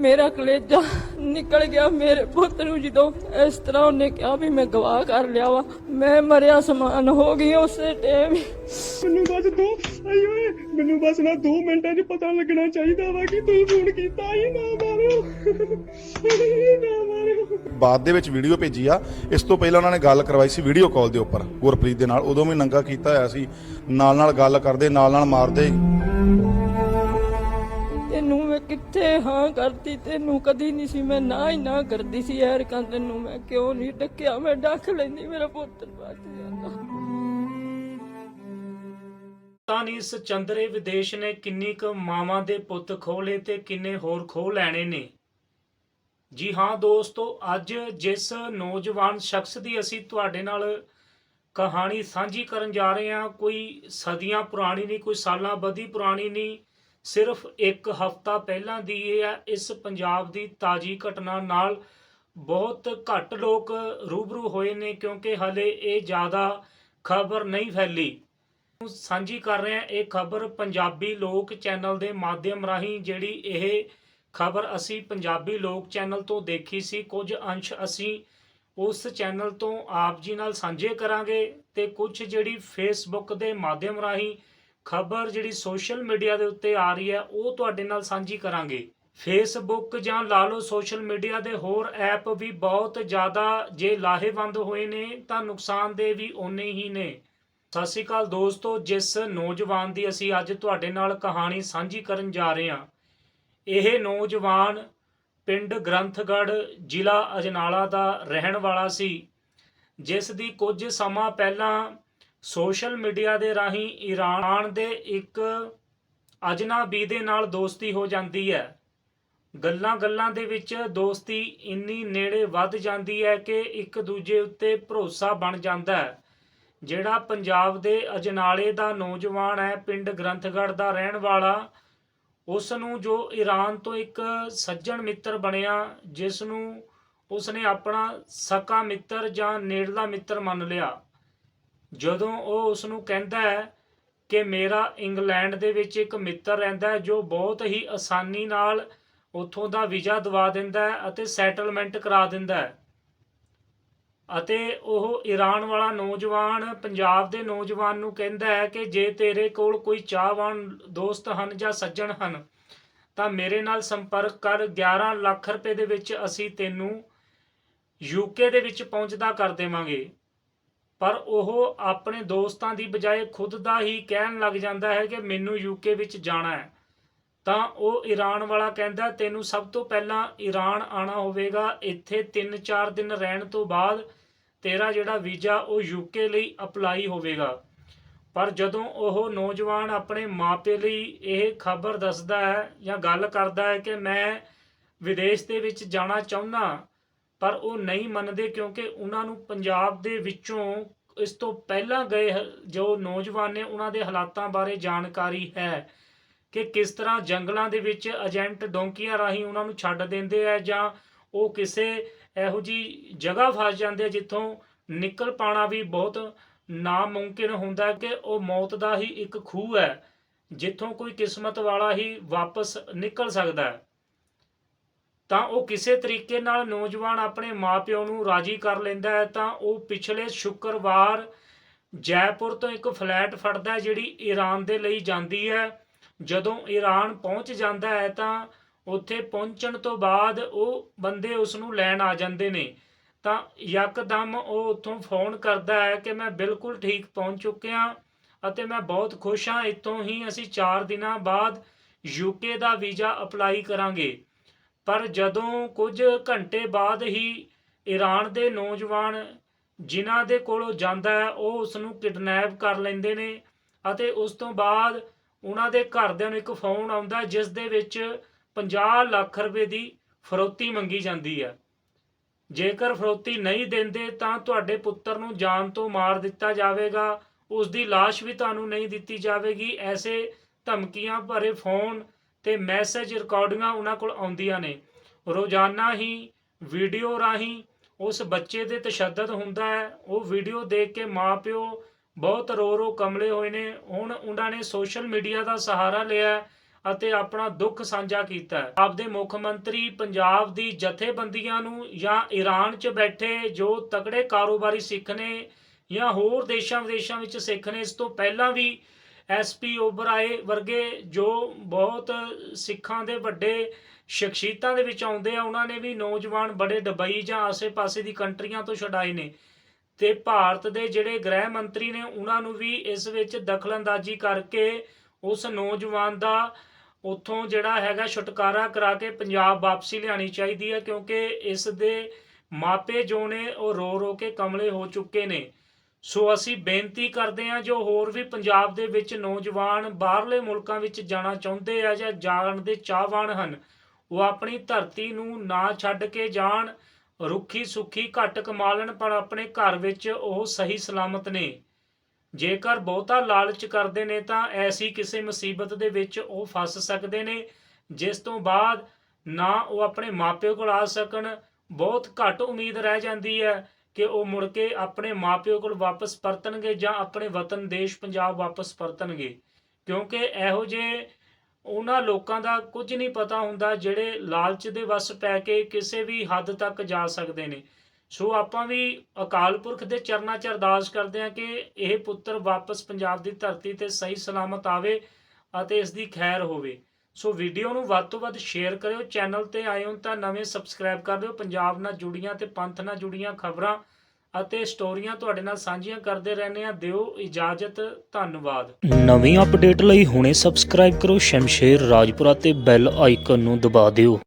ਮੇਰਾ ਕਲੇਜਾ ਨਿਕਲ ਗਿਆ। ਮੇਰੇ ਪੁੱਤ ਨੂੰ ਜਦੋਂ ਇਸ ਤਰ੍ਹਾਂ ਉਹਨੇ ਕਿਹਾ ਵੀ ਮੈਂ ਗਵਾਹ ਕਰ ਲਿਆ ਵਾ ਮੈਂ ਮਰਿਆ ਸਮਾਨ ਹੋ ਗਈ ਉਸੇ ਟਾਈਮ ਮੈਨੂੰ ਬਸ ਦੋ ਆਈ ਓਏ ਮੈਨੂੰ ਬਸ ਨਾ 2 ਮਿੰਟਾਂ 'ਚ ਪਤਾ ਲੱਗਣਾ ਚਾਹੀਦਾ ਵਾ ਕਿ ਤੂੰ ਫੋਨ ਕੀਤਾ ਹੀ ਨਾ ਮਾਰਿਓ। ਬਾਅਦ ਦੇ ਵਿੱਚ ਵੀਡੀਓ ਭੇਜੀ ਆ। ਇਸ ਤੋਂ ਪਹਿਲਾਂ ਉਹਨਾਂ ਨੇ ਗੱਲ ਕਰਵਾਈ ਸੀ ਵੀਡੀਓ ਕਾਲ ਦੇ ਉੱਪਰ। ਗੁਰਪ੍ਰੀਤ ਦੇ ਨਾਲ। ਉਦੋਂ ਵੀ ਨੰਗਾ ਕੀਤਾ ਹੋਇਆ ਸੀ। ਨਾਲ ਨਾਲ ਗੱਲ ਕਰਦੇ ਨਾਲ ਨਾਲ ਮਾਰਦੇ। ਕਿੱਥੇ ਹਾਂ ਕਰਦੀ? ਤੈਨੂੰ ਕਦੀ ਨਹੀਂ ਸੀ, ਮੈਂ ਨਾ ਹੀ ਨਾ ਕਰਦੀ ਸੀ। ਯਾਰ ਕਾਂ ਤੈਨੂੰ ਮੈਂ ਕਿਉਂ ਨਹੀਂ ਡੱਕਿਆ? ਮੈਂ ਡੱਕ ਲੈਂਦੀ, ਮੇਰਾ ਪੁੱਤ ਬਚ ਜਾਂਦਾ। ਤਾਂ ਨਹੀਂ ਇਸ ਚੰਦਰੇ ਵਿਦੇਸ਼ ਨੇ ਕਿੰਨੀ ਕੁ ਮਾਵਾਂ ਦੇ ਪੁੱਤ ਖੋਲੇ ਤੇ ਕਿੰਨੇ ਹੋਰ ਖੋਹ ਲੈਣੇ ਨੇ? ਜੀ ਹਾਂ ਦੋਸਤੋ, ਅੱਜ ਜਿਸ ਨੌਜਵਾਨ ਸ਼ਖਸ ਦੀ ਅਸੀਂ ਤੁਹਾਡੇ ਨਾਲ ਕਹਾਣੀ ਸਾਂਝੀ ਕਰਨ ਜਾ ਰਹੇ ਹਾਂ, ਕੋਈ ਸਦੀਆਂ ਪੁਰਾਣੀ ਨਹੀਂ, ਕੋਈ ਸਾਲਾਂ ਬੱਧੀ ਪੁਰਾਣੀ ਨਹੀਂ ਸਿਰਫ ਇੱਕ ਹਫ਼ਤਾ ਪਹਿਲਾਂ ਦੀ ਇਹ ਹੈ ਇਸ ਪੰਜਾਬ ਦੀ ਤਾਜੀ ਘਟਨਾ ਨਾਲ ਬਹੁਤ ਘੱਟ ਲੋਕ ਰੂਬਰੂ ਹੋਏ ਨੇ ਕਿਉਂਕਿ ਹਲੇ ਇਹ ਜ਼ਿਆਦਾ ਖਬਰ ਨਹੀਂ ਫੈਲੀ। ਸਾਂਝੀ ਕਰ ਰਹੇ ਹਾਂ, ਇਹ ਖਬਰ ਪੰਜਾਬੀ ਲੋਕ ਚੈਨਲ ਦੇ ਮਾਧਿਅਮ ਰਾਹੀਂ ਜਿਹੜੀ ਇਹ ਖਬਰ ਅਸੀਂ ਪੰਜਾਬੀ ਲੋਕ ਚੈਨਲ ਤੋਂ ਦੇਖੀ ਸੀ, ਕੁਝ ਅੰਸ਼ ਅਸੀਂ ਉਸ ਚੈਨਲ ਤੋਂ ਆਪ ਜੀ ਨਾਲ ਸਾਂਝੇ ਕਰਾਂਗੇ ਤੇ ਕੁਝ ਜਿਹੜੀ ਫੇਸਬੁੱਕ ਦੇ ਮਾਧਿਅਮ ਰਾਹੀਂ ਖਬਰ ਜਿਹੜੀ ਸੋਸ਼ਲ ਮੀਡੀਆ ਦੇ ਉੱਤੇ ਆ ਰਹੀ ਹੈ, ਉਹ ਤੁਹਾਡੇ ਨਾਲ ਸਾਂਝੀ ਕਰਾਂਗੇ। ਫੇਸਬੁੱਕ ਜਾਂ ਲਾ ਲਓ ਸੋਸ਼ਲ ਮੀਡੀਆ ਦੇ ਹੋਰ ਐਪ ਵੀ ਬਹੁਤ ਜ਼ਿਆਦਾ ਜੇ ਲਾਹੇਵੰਦ ਹੋਏ ਨੇ, ਤਾਂ ਨੁਕਸਾਨਦੇਹ ਵੀ ਓਨੇ ਹੀ ਨੇ। ਸਤਿ ਸ਼੍ਰੀ ਅਕਾਲ ਦੋਸਤੋ, ਜਿਸ ਨੌਜਵਾਨ ਦੀ ਅਸੀਂ ਅੱਜ ਤੁਹਾਡੇ ਨਾਲ ਕਹਾਣੀ ਸਾਂਝੀ ਕਰਨ ਜਾ ਰਹੇ ਹਾਂ। ਇਹ ਨੌਜਵਾਨ ਪਿੰਡ ਗ੍ਰੰਥਗੜ੍ਹ, ਜ਼ਿਲ੍ਹਾ ਅਜਨਾਲਾ ਦਾ ਰਹਿਣ ਵਾਲਾ ਸੀ, ਜਿਸ ਦੀ ਕੁਝ ਸਮਾਂ ਪਹਿਲਾਂ ਸੋਸ਼ਲ ਮੀਡੀਆ ਦੇ ਰਾਹੀਂ ਈਰਾਨ ਦੇ ਇੱਕ ਅਜਨਬੀ ਦੇ ਨਾਲ ਦੋਸਤੀ ਹੋ ਜਾਂਦੀ ਹੈ। ਗੱਲਾਂ-ਗੱਲਾਂ ਦੇ ਵਿੱਚ ਦੋਸਤੀ ਇੰਨੀ ਨੇੜੇ ਵੱਧ ਜਾਂਦੀ ਹੈ ਕਿ ਇੱਕ ਦੂਜੇ ਉੱਤੇ ਭਰੋਸਾ ਬਣ ਜਾਂਦਾ ਹੈ। ਜਿਹੜਾ ਪੰਜਾਬ ਦੇ ਅਜਨਾਲੇ ਦਾ ਨੌਜਵਾਨ ਹੈ, ਪਿੰਡ ਗ੍ਰੰਥਗੜ੍ਹ ਦਾ ਰਹਿਣ ਵਾਲਾ ਉਸ ਨੂੰ ਜੋ ਈਰਾਨ ਤੋਂ ਇੱਕ ਸੱਜਣ ਮਿੱਤਰ ਬਣਿਆ ਜਿਸ ਨੂੰ ਉਸਨੇ ਆਪਣਾ ਸਕਾ ਮਿੱਤਰ ਜਾਂ ਨੇੜਲਾ ਮਿੱਤਰ ਮੰਨ ਲਿਆ। ਜਦੋਂ ਉਹ ਉਸ ਨੂੰ ਕਹਿੰਦਾ ਹੈ ਕਿ ਮੇਰਾ ਇੰਗਲੈਂਡ ਦੇ ਵਿੱਚ ਇੱਕ ਮਿੱਤਰ ਰਹਿੰਦਾ ਹੈ ਜੋ ਬਹੁਤ ਹੀ ਆਸਾਨੀ ਨਾਲ ਉੱਥੋਂ ਦਾ ਵੀਜ਼ਾ ਦਵਾ ਦਿੰਦਾ ਹੈ ਅਤੇ ਸੈਟਲਮੈਂਟ ਕਰਾ ਦਿੰਦਾ ਹੈ। ਅਤੇ ਉਹ ਈਰਾਨ ਵਾਲਾ ਨੌਜਵਾਨ, ਪੰਜਾਬ ਦੇ ਨੌਜਵਾਨ ਨੂੰ ਕਹਿੰਦਾ ਹੈ ਕਿ ਜੇ ਤੇਰੇ ਕੋਲ ਕੋਈ ਚਾਹਵਾਨ ਦੋਸਤ ਹਨ ਜਾਂ ਸੱਜਣ ਹਨ, ਤਾਂ ਮੇਰੇ ਨਾਲ ਸੰਪਰਕ ਕਰ। 11 ਲੱਖ ਰੁਪਏ ਦੇ ਵਿੱਚ ਅਸੀਂ ਤੈਨੂੰ ਯੂਕੇ ਦੇ ਵਿੱਚ ਪਹੁੰਚਦਾ ਕਰ ਦੇਵਾਂਗੇ। ਪਰ ਉਹ ਆਪਣੇ ਦੋਸਤਾਂ ਦੀ ਬਜਾਏ ਖੁਦ ਦਾ ਹੀ ਕਹਿਣ ਲੱਗ ਜਾਂਦਾ ਹੈ ਕਿ ਮੈਨੂੰ ਯੂਕੇ ਵਿੱਚ ਜਾਣਾ ਹੈ। ਤਾਂ ਉਹ ਈਰਾਨ ਵਾਲਾ ਕਹਿੰਦਾ, ਤੈਨੂੰ ਸਭ ਤੋਂ ਪਹਿਲਾਂ ਈਰਾਨ ਆਣਾ ਹੋਵੇਗਾ। ਇੱਥੇ 3-4 ਦਿਨ ਰਹਿਣ ਤੋਂ ਬਾਅਦ ਤੇਰਾ ਜਿਹੜਾ ਵੀਜ਼ਾ, ਉਹ ਯੂਕੇ ਲਈ ਅਪਲਾਈ ਹੋਵੇਗਾ। ਪਰ ਜਦੋਂ ਉਹ ਨੌਜਵਾਨ ਆਪਣੇ ਮਾਪੇ ਲਈ ਇਹ ਖਬਰ ਦੱਸਦਾ ਹੈ ਜਾਂ ਗੱਲ ਕਰਦਾ ਹੈ ਕਿ ਮੈਂ ਵਿਦੇਸ਼ ਦੇ ਵਿੱਚ ਜਾਣਾ ਚਾਹੁੰਦਾ ਪਰ ਉਹ ਨਹੀਂ ਮੰਨਦੇ ਕਿਉਂਕਿ ਉਹਨਾਂ ਨੂੰ ਪੰਜਾਬ ਦੇ ਵਿੱਚੋਂ ਇਸ ਤੋਂ ਪਹਿਲਾਂ ਗਏ ਜੋ ਨੌਜਵਾਨ ਨੇ ਉਹਨਾਂ ਦੇ ਹਾਲਾਤਾਂ ਬਾਰੇ ਜਾਣਕਾਰੀ ਹੈ ਕਿ ਕਿਸ ਤਰ੍ਹਾਂ ਜੰਗਲਾਂ ਦੇ ਵਿੱਚ ਏਜੰਟ ਡੋਂਕੀਆਂ ਰਾਹੀਂ ਉਹਨਾਂ ਨੂੰ ਛੱਡ ਦਿੰਦੇ ਆ ਜਾਂ ਉਹ ਕਿਸੇ ਇਹੋ ਜੀ ਜਗ੍ਹਾ ਫਸ ਜਾਂਦੇ ਆ ਜਿੱਥੋਂ ਨਿਕਲ ਪਾਣਾ ਵੀ ਬਹੁਤ ਨਾਮੁਮਕਿਨ ਹੁੰਦਾ ਕਿ ਉਹ ਮੌਤ ਦਾ ਹੀ ਇੱਕ ਖੂਹ ਹੈ, ਜਿੱਥੋਂ ਕੋਈ ਕਿਸਮਤ ਵਾਲਾ ਹੀ ਵਾਪਸ ਨਿਕਲ ਸਕਦਾ ਹੈ। ਤਾਂ ਉਹ ਕਿਸੇ ਤਰੀਕੇ ਨਾਲ ਨੌਜਵਾਨ ਆਪਣੇ ਮਾਪਿਓ ਨੂੰ ਰਾਜੀ ਕਰ ਲੈਂਦਾ ਹੈ, ਤਾਂ ਉਹ ਪਿਛਲੇ ਸ਼ੁੱਕਰਵਾਰ ਜੈਪੁਰ ਤੋਂ ਇੱਕ ਫਲੈਟ ਫੜਦਾ ਹੈ, ਜਿਹੜੀ ਈਰਾਨ ਦੇ ਲਈ ਜਾਂਦੀ ਹੈ। ਜਦੋਂ ਈਰਾਨ ਪਹੁੰਚ ਜਾਂਦਾ ਹੈ, ਤਾਂ ਉੱਥੇ ਪਹੁੰਚਣ ਤੋਂ ਬਾਅਦ ਉਹ ਬੰਦੇ ਉਸ ਨੂੰ ਲੈਣ ਆ ਜਾਂਦੇ ਨੇ। ਤਾਂ ਯਕਦਮ ਉਹ ਉੱਥੋਂ ਫੋਨ ਕਰਦਾ ਹੈ ਕਿ ਮੈਂ ਬਿਲਕੁਲ ਠੀਕ ਪਹੁੰਚ ਚੁੱਕਿਆ ਅਤੇ ਮੈਂ ਬਹੁਤ ਖੁਸ਼ ਹਾਂ, ਇੱਥੋਂ ਹੀ ਅਸੀਂ 4 ਦਿਨਾਂ ਬਾਅਦ ਯੂਕੇ ਦਾ ਵੀਜ਼ਾ ਅਪਲਾਈ ਕਰਾਂਗੇ। ਪਰ ਜਦੋਂ ਕੁਝ ਘੰਟੇ ਬਾਅਦ ਹੀ ਈਰਾਨ ਦੇ ਨੌਜਵਾਨ ਜਿਨ੍ਹਾਂ ਦੇ ਕੋਲੋਂ ਜਾਂਦਾ ਹੈ, ਉਹ ਉਸ ਨੂੰ ਕਿਡਨੈਪ ਕਰ ਲੈਂਦੇ ਨੇ ਅਤੇ ਉਸ ਤੋਂ ਬਾਅਦ ਉਹਨਾਂ ਦੇ ਘਰਦਿਆਂ ਨੂੰ ਇੱਕ ਫੋਨ ਆਉਂਦਾ ਜਿਸ ਦੇ ਵਿੱਚ 50 ਲੱਖ ਰੁਪਏ ਦੀ ਫਰੋਤੀ ਮੰਗੀ ਜਾਂਦੀ ਹੈ। ਜੇਕਰ ਫਰੋਤੀ ਨਹੀਂ ਦਿੰਦੇ ਤਾਂ ਤੁਹਾਡੇ ਪੁੱਤਰ ਨੂੰ ਜਾਨ ਤੋਂ ਮਾਰ ਦਿੱਤਾ ਜਾਵੇਗਾ ਉਸ ਦੀ ਲਾਸ਼ ਵੀ ਤੁਹਾਨੂੰ ਨਹੀਂ ਦਿੱਤੀ ਜਾਵੇਗੀ, ਐਸੇ ਧਮਕੀਆਂ ਭਰੇ ਫੋਨ ਤੇ ਮੈਸੇਜ ਰਿਕਾਰਡਿੰਗਾਂ ਉਹਨਾਂ ਕੋਲ ਆਉਂਦੀਆਂ ਨੇ। ਰੋਜ਼ਾਨਾ ਹੀ ਵੀਡੀਓ ਰਾਹੀਂ ਉਸ ਬੱਚੇ ਦੇ ਤਸ਼ੱਦਦ ਹੁੰਦਾ ਹੈ। ਉਹ ਵੀਡੀਓ ਦੇਖ ਕੇ ਮਾਪਿਓ ਬਹੁਤ ਰੋ ਰੋ ਕਮਲੇ ਹੋਏ ਨੇ। ਹੁਣ ਉਹਨਾਂ ਨੇ ਸੋਸ਼ਲ ਮੀਡੀਆ ਦਾ ਸਹਾਰਾ ਲਿਆ ਅਤੇ ਆਪਣਾ ਦੁੱਖ ਸਾਂਝਾ ਕੀਤਾ ਆਪਦੇ ਮੁੱਖ ਮੰਤਰੀ ਪੰਜਾਬ ਦੀ ਜਥੇਬੰਦੀਆਂ ਨੂੰ ਜਾਂ ਈਰਾਨ 'ਚ ਬੈਠੇ ਜੋ ਤਕੜੇ ਕਾਰੋਬਾਰੀ ਸਿੱਖ ਨੇ ਜਾਂ ਹੋਰ ਦੇਸ਼ਾਂ ਵਿਦੇਸ਼ਾਂ ਵਿੱਚ ਸਿੱਖ ਨੇ, ਇਸ ਤੋਂ ਪਹਿਲਾਂ ਵੀ ਐਸਪੀ ਓਬਰਾਏ ਵਰਗੇ ਜੋ ਬਹੁਤ ਸਿੱਖਾਂ ਦੇ ਵੱਡੇ ਸ਼ਖਸੀਅਤਾਂ ਦੇ ਵਿੱਚ ਆਉਂਦੇ ਆ, ਉਹਨਾਂ ਨੇ ਵੀ ਨੌਜਵਾਨ ਬੜੇ ਦੁਬਈ ਜਾਂ ਆਸੇ-ਪਾਸੇ ਦੀ ਕੰਟਰੀਆਂ ਤੋਂ ਛਡਾਏ ਨੇ। ਤੇ ਭਾਰਤ ਦੇ ਜਿਹੜੇ ਗ੍ਰਹਿ ਮੰਤਰੀ ਨੇ, ਉਹਨਾਂ ਨੂੰ ਵੀ ਇਸ ਵਿੱਚ ਦਖਲਅੰਦਾਜ਼ੀ ਕਰਕੇ ਉਸ ਨੌਜਵਾਨ ਦਾ ਉੱਥੋਂ ਜਿਹੜਾ ਹੈਗਾ ਛੁਟਕਾਰਾ ਕਰਾ ਕੇ ਪੰਜਾਬ ਵਾਪਸੀ ਲਿਆਣੀ ਚਾਹੀਦੀ ਹੈ, ਕਿਉਂਕਿ ਇਸ ਦੇ ਮਾਪੇ ਜੋ ਨੇ, ਉਹ ਰੋ ਰੋ ਕੇ ਕਮਲੇ ਹੋ ਚੁੱਕੇ ਨੇ। ਸੋ ਅਸੀਂ ਬੇਨਤੀ ਕਰਦੇ ਹਾਂ ਜੋ ਹੋਰ ਵੀ ਪੰਜਾਬ ਦੇ ਵਿੱਚ ਨੌਜਵਾਨ ਬਾਹਰਲੇ ਮੁਲਕਾਂ ਵਿੱਚ ਜਾਣਾ ਚਾਹੁੰਦੇ ਆ ਜਾਂ ਜਾਣ ਦੇ ਚਾਹਵਾਨ ਹਨ, ਉਹ ਆਪਣੀ ਧਰਤੀ ਨੂੰ ਨਾ ਛੱਡ ਕੇ ਜਾਣ, ਰੁੱਖੀ ਸੁੱਖੀ ਘੱਟ ਕਮਾ ਲੈਣ, ਪਰ ਆਪਣੇ ਘਰ ਵਿੱਚ ਉਹ ਸਹੀ ਸਲਾਮਤ ਨੇ। ਜੇਕਰ ਬਹੁਤਾ ਲਾਲਚ ਕਰਦੇ ਨੇ ਤਾਂ ਐਸੀ ਕਿਸੇ ਮੁਸੀਬਤ ਦੇ ਵਿੱਚ ਉਹ ਫਸ ਸਕਦੇ ਨੇ, ਜਿਸ ਤੋਂ ਬਾਅਦ ਨਾ ਉਹ ਆਪਣੇ ਮਾਪਿਓ ਕੋਲ ਆ ਸਕਣ, ਬਹੁਤ ਘੱਟ ਉਮੀਦ ਰਹਿ ਜਾਂਦੀ ਹੈ। ਕਿ ਉਹ ਮੁੜ ਕੇ ਆਪਣੇ ਮਾਪਿਓ ਕੋਲ ਵਾਪਸ ਪਰਤਣਗੇ ਜਾਂ ਆਪਣੇ ਵਤਨ ਦੇਸ਼ ਪੰਜਾਬ ਵਾਪਸ ਪਰਤਣਗੇ? ਕਿਉਂਕਿ ਇਹੋ ਜਿਹੇ ਉਹਨਾਂ ਲੋਕਾਂ ਦਾ ਕੁਝ ਨਹੀਂ ਪਤਾ ਹੁੰਦਾ ਜਿਹੜੇ ਲਾਲਚ ਦੇ ਵਸ ਪੈ ਕੇ ਕਿਸੇ ਵੀ ਹੱਦ ਤੱਕ ਜਾ ਸਕਦੇ ਨੇ। ਸੋ ਆਪਾਂ ਵੀ ਅਕਾਲ ਪੁਰਖ ਦੇ ਚਰਨਾਂ 'ਚ ਅਰਦਾਸ ਕਰਦੇ ਹਾਂ ਕਿ ਇਹ ਪੁੱਤਰ ਵਾਪਸ ਪੰਜਾਬ ਦੀ ਧਰਤੀ ਤੇ ਸਹੀ ਸਲਾਮਤ ਆਵੇ ਅਤੇ ਇਸ ਦੀ ਖੈਰ ਹੋਵੇ। ਸੋ ਵੀਡੀਓ ਨੂੰ ਵੱਧ ਤੋਂ ਵੱਧ ਸ਼ੇਅਰ ਕਰਿਓ, ਚੈਨਲ ਤੇ ਆਏ ਹੋ ਤਾਂ ਨਵੇਂ ਸਬਸਕ੍ਰਾਈਬ ਕਰ ਦਿਓ। ਪੰਜਾਬ ਨਾਲ ਜੁੜੀਆਂ ਤੇ ਪੰਥ ਨਾਲ ਜੁੜੀਆਂ ਖਬਰਾਂ ਅਤੇ ਸਟੋਰੀਆਂ ਤੁਹਾਡੇ ਨਾਲ ਸਾਂਝੀਆਂ ਕਰਦੇ ਰਹਿੰਦੇ ਆ ਦਿਓ ਇਜਾਜ਼ਤ, ਧੰਨਵਾਦ। ਨਵੀਂ ਅਪਡੇਟ ਲਈ ਹੁਣੇ ਸਬਸਕ੍ਰਾਈਬ ਕਰੋ, ਸ਼ਮਸ਼ੇਰ ਰਾਜਪੁਰਾ ਤੇ ਬੈਲ ਆਈਕਨ ਨੂੰ ਦਬਾ ਦਿਓ।